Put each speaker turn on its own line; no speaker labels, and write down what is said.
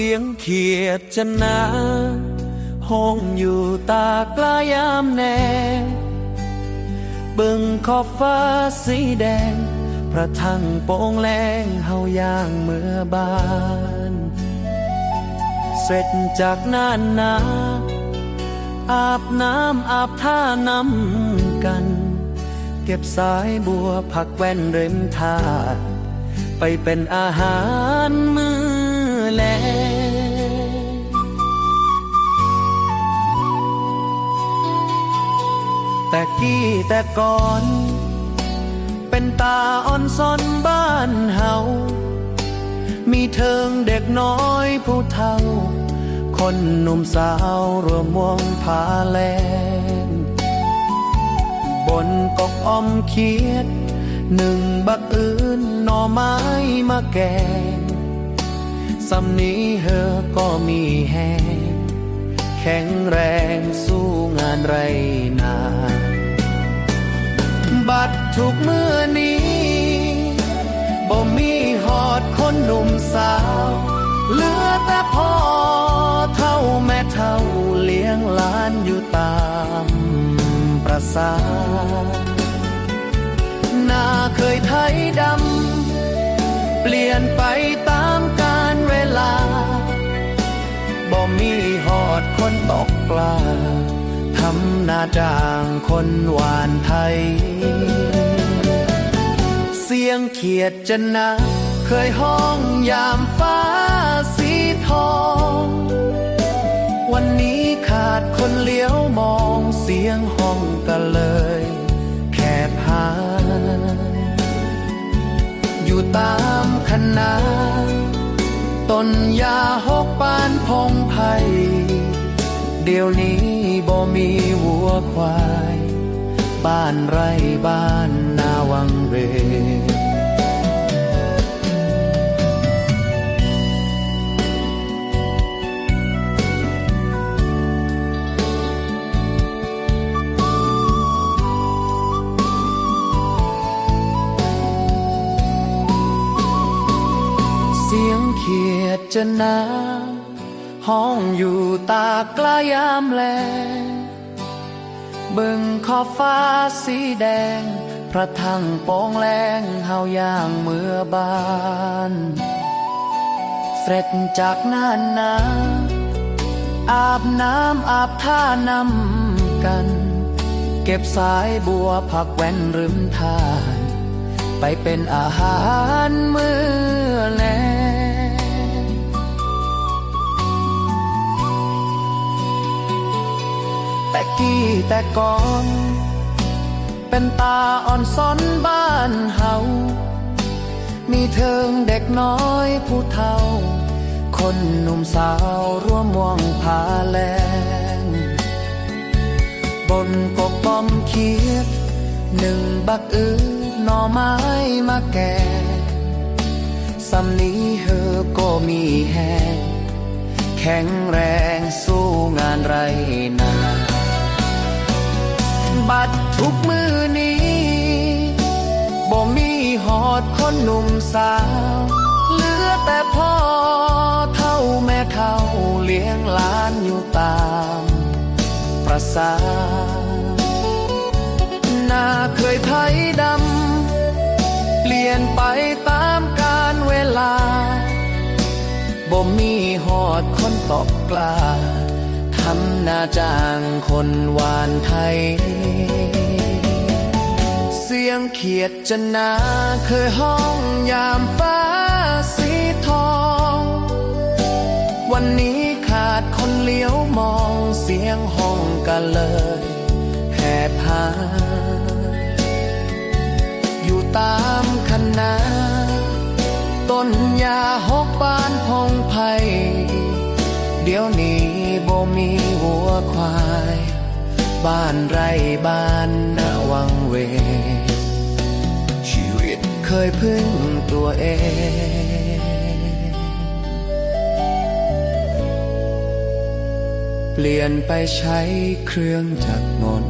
สียงเขียดจะนาห้องอยู่ตากลายามแนเบิ่งขอบฟ้าสีแดง พระทั้งโป่งแรงเฮาย่างเมื่อบาน เสร็จจากนานนา อาบน้ำอาบท่าน้ำกัน เก็บสายบัวผักแว่นเริมทาด ไปเป็นอาหารมื้อ แลแต่กี้แต่ก่อน เป็นตาอ่อนซอนบ้านเฮา มีเทิงเด็กน้อยผู้เฒ่า คนหนุ่มสาวรวมวงพาแลงบนกอกออมเขียด หนึ่งบักอื่นหน่อไม้มาแกง สำนี้เธอก็มีแหงแข็งแรงสู้งานไรนา บัดทุกเมื่อนี้บ่มีหอดคนหนุ่มสาว เหลือแต่พ่อเท่าแม่เท่าเลี้ยงหลานอยู่ตามประสาหน้าเคยไทยดำ เปลี่ยนไปตา กปลาทำหน้าจางคนหวานไทย เสียงเขียดจะนะเคยห้องยามฟ้าสีทอง วันนี้ขาดคนเลี้ยวมองเสียงห้องกันเลย แคบหาอยู่ตามคณะต้นยาหกปานพงไผ่ เดี๋ยวนี้บ่มีวัวควาย บ้านไรบ้านนาวังเวเสียงเขียดจะนา ห้องอยู่ตากลายามแลงเบิ่งขอบฟ้าสีแดง พระทั้งโป่งแรงเฮาย่างเมื่อบานเสร็จจากนานนาอาบน้ำอาบท่านำกัน เก็บสายบัวผักแว่นริมทาน ไปเป็นอาหารมื้อ แต่กี้แต่ก่อน เป็นตาอ่อนซ้อนบ้านเฮา มีเทิงเด็กน้อยผู้เฒ่า คนหนุ่มสาวร่วมวงพาแลง บนกกป้อมเขียดหนึ่งบักอื้อหน่อไม้มาแกงสำนี้เธอก็มีแหงแข็งแรงสู้งานไรนา บัดทุกมือนี้บ่มีหอดคนหนุ่มสาว เหลือแต่พ่อเท่าแม่เท่าเลี้ยงหลานอยู่ตามประสาหน้าเคยไทยดำ เปลี่ยนไปตามกาลเวลาบ่มีหอดคนตอบกล้า ทำหน้าจางคนหวานไทย เสียงเขียดจะนาเคยห้องยามฟ้าสีทอง วันนี้ขาดคนเลี้ยวมองเสียงห้องกันเลยแหบหาอยู่ตามคณะต้นยาหกปานพงไผ่ เดี๋ยวนี้บ่มีวัวควาย บ้านไรบ้านนาวังเว ชีวิตเคยพึ่งตัวเองเปลี่ยนไปใช้เครื่องจักรมน